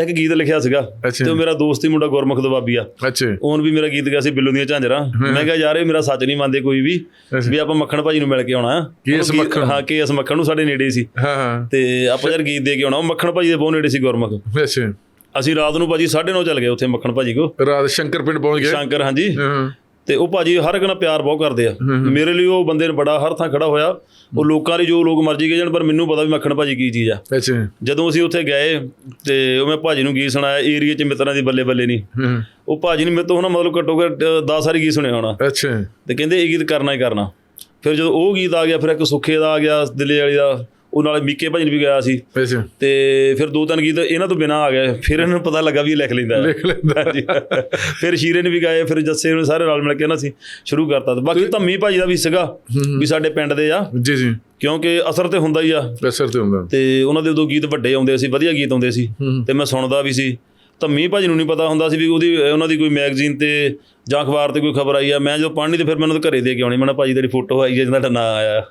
ਇੱਕ ਗੀਤ ਲਿਖਿਆ ਸੀਗਾ। ਤੇ ਉਹ ਮੇਰਾ ਦੋਸਤ ਹੀ ਮੁੰਡਾ ਗੁਰਮੁਖ ਦਵਾਬੀ ਆ। ਅੱਛਾ ਉਹਨ ਵੀ ਮੇਰਾ ਗੀਤ ਗਿਆ ਸੀ ਬਿੱਲੂ ਦੀਆਂ ਝਾਂਜਰਾਂ। ਮੈਂ ਕਿਹਾ ਯਾਰ ਇਹ ਮੇਰਾ ਸੱਚ ਨਹੀਂ ਮੰਨਦੇ ਕੋਈ ਵੀ। ਵੀ ਆਪਾਂ ਮੱਖਣ ਭਾਜੀ ਨੂੰ ਮਿਲ ਕੇ ਆਉਣਾ। ਆ ਕੇ ਐਸ ਉਹਨੂੰ ਗੀਤ- ਮੱਖਣ? ਹਾਂ ਕੇ ਐਸ ਮੱਖਣ ਨੂੰ ਸਾਡੇ ਨੇੜੇ ਸੀ। ਹਾਂ ਹਾਂ। ਤੇ ਆਪਾਂ ਯਾਰ ਗੀਤ ਦੇ ਕੇ ਆਉਣਾ। ਉਹ ਮੱਖਣ ਭਾਜੀ ਦੇ ਬਹੁਤ ਨੇੜੇ ਸੀ ਗੁਰਮੁਖ। ਅੱਛਾ ਅਸੀਂ ਰਾਤ ਨੂੰ ਭਾਜੀ 9:30 ਚੱਲ ਗਏ ਉੱਥੇ ਮੱਖਣ ਭਾਜੀ ਕੋ। ਰਾਤ ਸ਼ੰਕਰ ਪਿੰਡ ਪਹੁੰਚ ਗਏ। ਸ਼ੰਕਰ ਹਾਂਜੀ। ਹਾਂ। ਤੇ ਉਹ ਭਾਜੀ ਹਰ ਇੱਕ ਨਾਲ ਪਿਆਰ ਬਹੁਤ ਕਰਦੇ ਆ। ਮੇਰੇ ਲਈ ਉਹ ਬੰਦੇ ਨੇ ਬੜਾ ਹਰ ਥਾਂ ਖੜਾ ਹੋਇਆ। ਉਹ ਲੋਕਾਂ ਲਈ ਜੋ ਲੋਕ ਮਰਜ਼ੀ ਕਹੀ ਜਾਣ ਪਰ ਮੈਨੂੰ ਪਤਾ ਵੀ ਮੱਖਣ ਭਾਜੀ ਕੀ ਚੀਜ਼ ਆ। ਅੱਛਾ। ਜਦੋਂ ਅਸੀਂ ਉੱਥੇ ਗਏ ਤੇ ਉਹ ਮੈਂ ਭਾਜੀ ਨੂੰ ਗੀਤ ਸੁਣਾਇਆ ਏਰੀਏ 'ਚ ਮਿੱਤਰਾਂ ਦੀ ਬੱਲੇ ਬੱਲੇ ਨਹੀਂ ਉਹ ਭਾਜੀ ਨੇ ਮੇਰੇ ਤੋਂ ਹੁਣ ਮਤਲਬ ਘੱਟੋ ਘੱਟ 10 ਸਾਰੀ ਗੀਤ ਸੁਣਿਆ ਹੋਣਾ। ਅੱਛਾ। ਤੇ ਕਹਿੰਦੇ ਇਹ ਗੀਤ ਕਰਨਾ ਹੀ ਕਰਨਾ। ਫਿਰ ਜਦੋਂ ਉਹ ਗੀਤ ਆ ਗਿਆ ਫਿਰ ਇੱਕ ਸੁੱਖੇ ਦਾ ਆ ਗਿਆ ਦਿੱਲੇ ਵਾਲੀ ਦਾ। ਉਹ ਨਾਲ ਮੀਕੇ ਭਾਜੀ ਨੇ ਵੀ ਗਾਇਆ ਸੀ। ਅੱਛਾ। ਤੇ ਫਿਰ ਦੋ ਤਿੰਨ ਗੀਤ ਇਹਨਾਂ ਤੋਂ ਬਿਨਾ ਆ ਗਏ। ਫਿਰ ਇਹਨਾਂ ਨੂੰ ਪਤਾ ਲੱਗਾ ਵੀ ਇਹ ਲਿਖ ਲੈਂਦਾ। ਲਿਖ ਲੈਂਦਾ। ਹਾਂਜੀ। ਫਿਰ ਸ਼ੀਰੇ ਨੇ ਵੀ ਗਾਏ ਫਿਰ ਜੱਸੇ ਨੇ ਸਾਰੇ ਰਲ ਮਿਲ ਕੇ ਨਾ ਸੀ ਸ਼ੁਰੂ ਕਰਤਾ। ਤੇ ਬਾਕੀ ਧੰਮੀ ਭਾਜੀ ਦਾ ਵੀ ਸੀਗਾ ਵੀ ਸਾਡੇ ਪਿੰਡ ਦੇ ਆ। ਜੀ ਜੀ। ਕਿਉਂਕਿ ਅਸਰ ਤੇ ਹੁੰਦਾ ਹੀ ਆ। ਅਸਰ ਤੇ ਹੁੰਦਾ। ਤੇ ਉਹਨਾਂ ਦੇ ਉਦੋਂ ਗੀਤ ਵੱਡੇ ਆਉਂਦੇ ਸੀ ਵਧੀਆ ਗੀਤ ਆਉਂਦੇ ਸੀ। ਤੇ ਮੈਂ ਸੁਣਦਾ ਵੀ ਸੀ। ਧੰਮੀ ਭਾਜੀ ਨੂੰ ਨਹੀਂ ਪਤਾ ਹੁੰਦਾ ਸੀ ਵੀ ਉਹਦੀ ਉਹਨਾਂ ਦੀ ਕੋਈ ਮੈਗਜ਼ੀਨ ਤੇ ਜਾਂ ਅਖਬਾਰ ਤੇ ਕੋਈ ਖਬਰ ਆਈ ਆ। ਮੈਂ ਜਦੋਂ ਪੜ੍ਹਨੀ ਤੇ ਫਿਰ ਮੈਨੂੰ ਉਹਦੇ ਘਰੇ ਦੇ ਕੇ ਆਉਣੀ। ਮੈਂ ਕਿਹਾ ਭਾਜੀ ਤੇਰੀ ਫੋਟੋ ਆਈ ਹੈ ਜਿਹਦਾ ਨਾਂ ਆਇਆ।